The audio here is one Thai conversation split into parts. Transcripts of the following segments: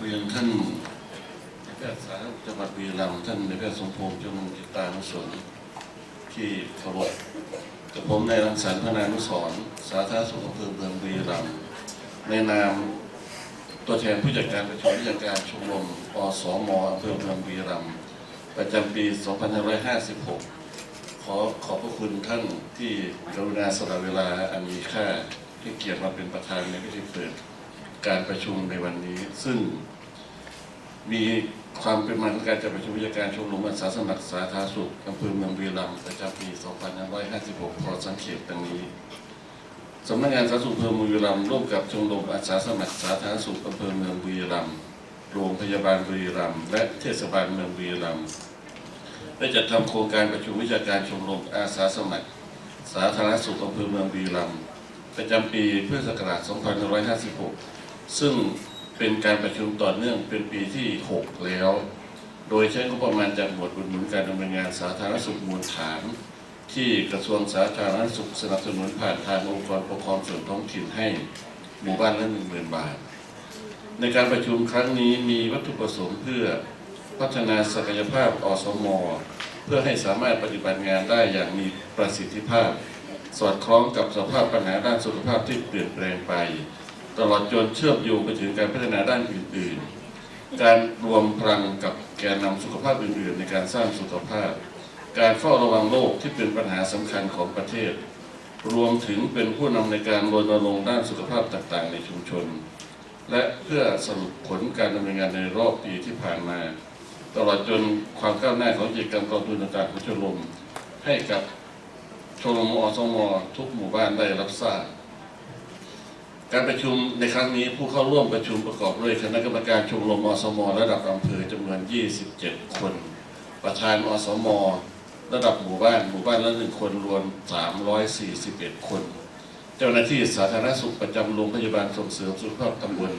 เรียนท่านนแพทย์สาธารณสุขจังหวัดบุรีรัมย์ท่านในแพทย์สมพงษ์จงจิตตานุสนที่เคารพกับผมนายรังสรรค์พนานุสรณ์สาธารณสุขอำเภอเมืองบุรีรัมย์ในนามตัวแทนผู้จัดการประชุมผู้จัดการชมรมอสมอำเภอเมืองบุรีรัมย์ประจำปี 2556 ขอขอบพระคุณท่านที่กรุณาสละเวลาอันมีค่าที่เกียรติมาเป็นประธานในพิธีเปิด การประชุมในวันนี้ ซึ่งมีความเป็นมาของการจัดประชุมวิชาการชมรมอาสาสมัครสาธารณสุขอำเภอเมืองบุรีรัมย์ประจำปี 2556 พอสังเขตดังนี้สำนักงานสาธารณสุขอำเภอเมืองบุรีรัมย์ร่วมกับชมรมอาสาสมัครสาธารณสุขอำเภอเมืองบุรีรัมย์โรงพยาบาลบุรีรัมย์และเทศบาลเมืองบุรีรัมย์ได้จัดทำโครงการประชุมวิชาการชมรมอาสาสมัคร สาธารณสุขอำเภอเมืองบุรีรัมย์ประจำปีพุทธศักราช 2556 ซึ่งเป็นการประชุมต่อเนื่องเป็นปีที่ 6 แล้ว โดยใช้งบประมาณจากหมวดอุดหนุนการดำเนินงานสาธารณสุขมูลฐาน ที่กระทรวงสาธารณสุขสนับสนุนผ่านทางองค์กรปกครองส่วนท้องถิ่นให้หมู่บ้านละ10,000บาท ในการประชุมครั้งนี้มีวัตถุประสงค์เพื่อพัฒนาศักยภาพอสมเพื่อให้สามารถปฏิบัติงานได้อย่างมีประสิทธิภาพ สอดคล้องกับสภาพปัญหาด้านสุขภาพที่เปลี่ยนแปลงไป ตลอดจนเชื่อมโยงไปถึงการพัฒนาด้านอื่นๆ การรวมพลังกับแกนนำสุขภาพอื่นๆ ในการสร้างสุขภาพ การเฝ้าระวังโรคที่เป็นปัญหาสำคัญของประเทศ รวมถึงเป็นผู้นำในการรณรงค์ด้านสุขภาพต่างๆ ในชุมชน และเพื่อสรุปผลการดำเนินงานในรอบปีที่ผ่านมา ตลอดจนความก้าวหน้าของกิจกรรมกองทุนต่างๆของชมรมให้กับชมรมอสมทุกหมู่บ้านได้รับทราบ การประชุมในครั้งนี้ผู้เข้าร่วมประชุมประกอบด้วยคณะกรรมการชมรมอสมระดับอำเภอจำนวน 27 คน ประธานอสมระดับหมู่บ้านหมู่บ้านละหนึ่งคนรวม 341 คน เจ้าหน้าที่สาธารณสุขประจำโรงพยาบาลส่งเสริมสุขภาพตำบล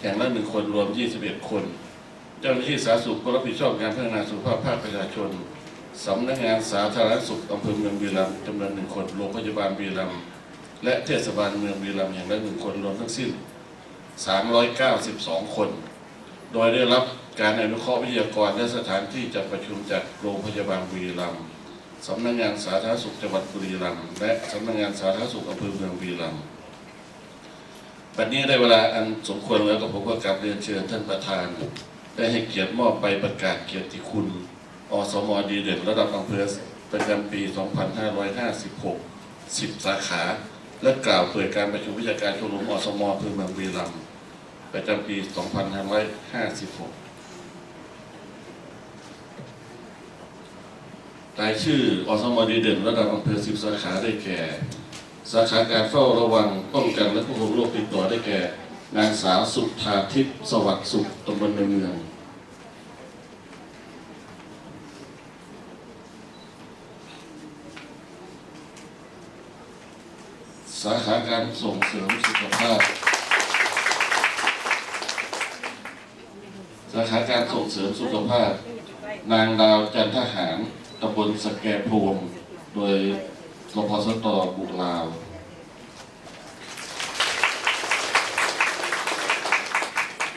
แห่งละหนึ่งคนรวม 21 คน เจ้าหน้าที่สาธารณสุขผู้รับผิดชอบงานพัฒนาสุขภาพภาคประชาชนสำนักงานสาธารณสุขอำเภอเมืองบีรัมย์จำนวนหนึ่งคนโรงพยาบาลบีรัมย์ และเทศบาลเมืองบุรีรัมย์อย่างละหนึ่งคนรวมทั้งสิ้น 392 คน โดยได้รับการอนุเคราะห์วิทยากรและสถานที่จัดประชุมจากโรงพยาบาลบุรีรัมย์สำนักงานสาธารณสุขจังหวัดบุรีรัมย์และสำนักงานสาธารณสุขอำเภอเมืองบุรีรัมย์บัดนี้ได้เวลาอันสมควรแล้วก็ผมก็กลับเรียนเชิญท่านประธาน ได้ให้เกียรติมอบใบประกาศเกียรติคุณ อสมดีเด่นระดับอำเภอประจำปี 2556 10 สาขา และกล่าวเปิดการประชุมวิชาการชมรมอสมอำเภอเมืองบีรัมประจำปี 2556 รายชื่ออสมดีเด่นระดับอำเภอ10สาขาได้แก่ สาขาการเฝ้าระวังป้องกันและควบคุมโรคติดต่อได้แก่ นางสาวสุธาทิพย์สวัสดิ์สุขตำบลในเมือง สาขาการส่งเสริมสุขภาพ สาขาการส่งเสริมสุขภาพ นางดาวจันทหารตำบลสแกพวง โดยรพสตบุกลาว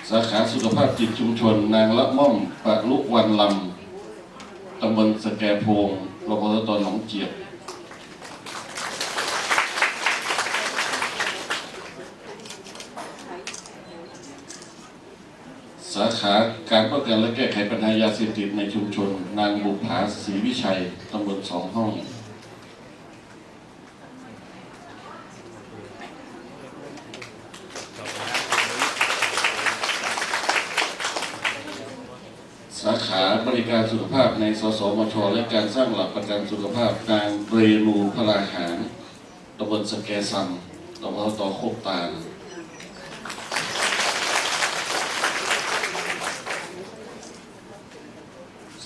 สาขาสุขภาพจิตชุมชน นางละม่อมปะลุวันลำตำบลสแกพวงรพสตหนองเจียบ สา ขาการป้องกันและแก้ไขปัญหายาเสพติดในชุมชน นางบุภาศรีวิชัยตำบลสองห้อง สาขาบริการสุขภาพในสสมชและการสร้างหลักประกันสุขภาพนางเรนูพลาหารตำบลสแกซัมตำบลตอโคกตาล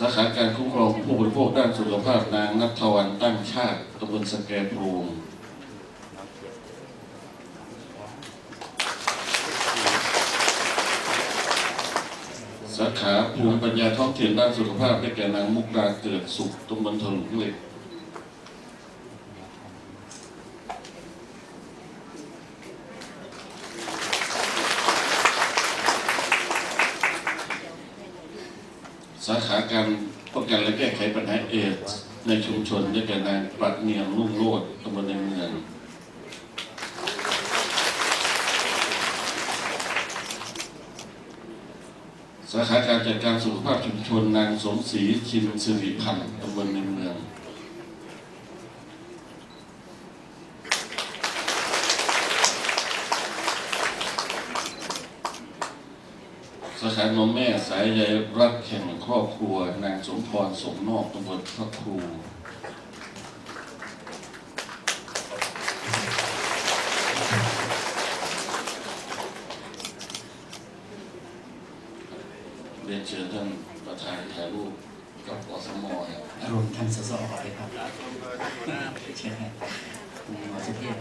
สาขาการคุ้มครองผู้บริโภคด้านสุขภาพนางนัทวันตั้งชาติตำบลสแกพรูงสาขาภูมิปัญญาท้องถิ่นด้านสุขภาพได้แก่นางมุกดาเกิดสุขตำบลถลุงเหล็ก ส สาขาการป้องกันและแก้ไขปัญหาเอดสในชุมชนได้แก่นายปรัดเนียงลุ่งโลดตำบลในเมืองสาขาการจัดการสุขภาพชุมชนนางสมศรีชินสิริพันธ์ตำบลในเมือง สาขานมแม่สายใยรักแข่งครอบครัวนางสมพรสมนอกตำบลพระครูเรียนเชิญท่านประธานถ่ายรูปกับอสมครับอารมณ์ท่านสสเลยครับใช่ไหมคุ หมอสเทพ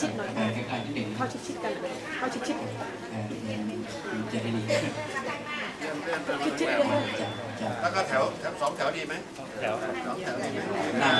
ชิดหน่อยคล้ายๆนิดหนึ่งเข้าชิดๆกันเข้าชิดๆจะได้ดีชิดๆเลยจะจะแล้วก็แถวแถวสองแถวดีไหมแถวสองแถวดีไหมหน้า